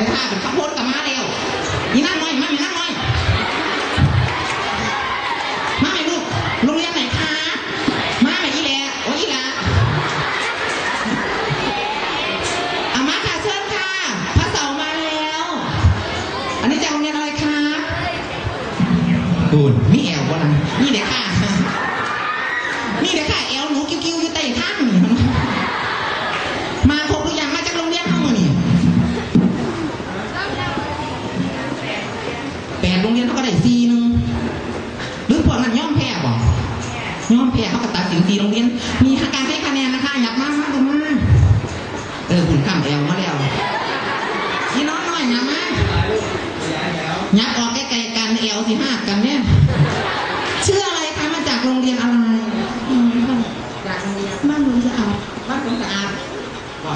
เป็นข้าวโพดกับมาแล้วนี่นั่งน้อยมาไม่นั่งน้อยมาไหมลูกโรงเรียนไหนคะมาไหมอีแหละโอ้ยอีหละเอามาค่ะเชิญค่ะพระเสามาแล้ว อันนี้จากโรงเรียนอะไรคะดูนมีแอลบ่นะนี่เด็กค่ะ รงเรียนเขาก็ได้สี่หนึงหรือพวกนั้นย่อมแพ้บ่ย่อมแพ้เขาก็ตัดสินตีโรงเรียน มีการให้คะแนนนะคะอยากมากมากเลยมากเออหุ่นข้ามแอลมาแล้วพี่น้องหน่อยนะมายักออกใกล้ๆกันแอลสิห้ากันเนี่ยชื่ออะไรคะมาจากโรงเรียนอะไรอืมจากโรงเรียนบ้านหนูจะเอาบ้านหนูสะอาดบ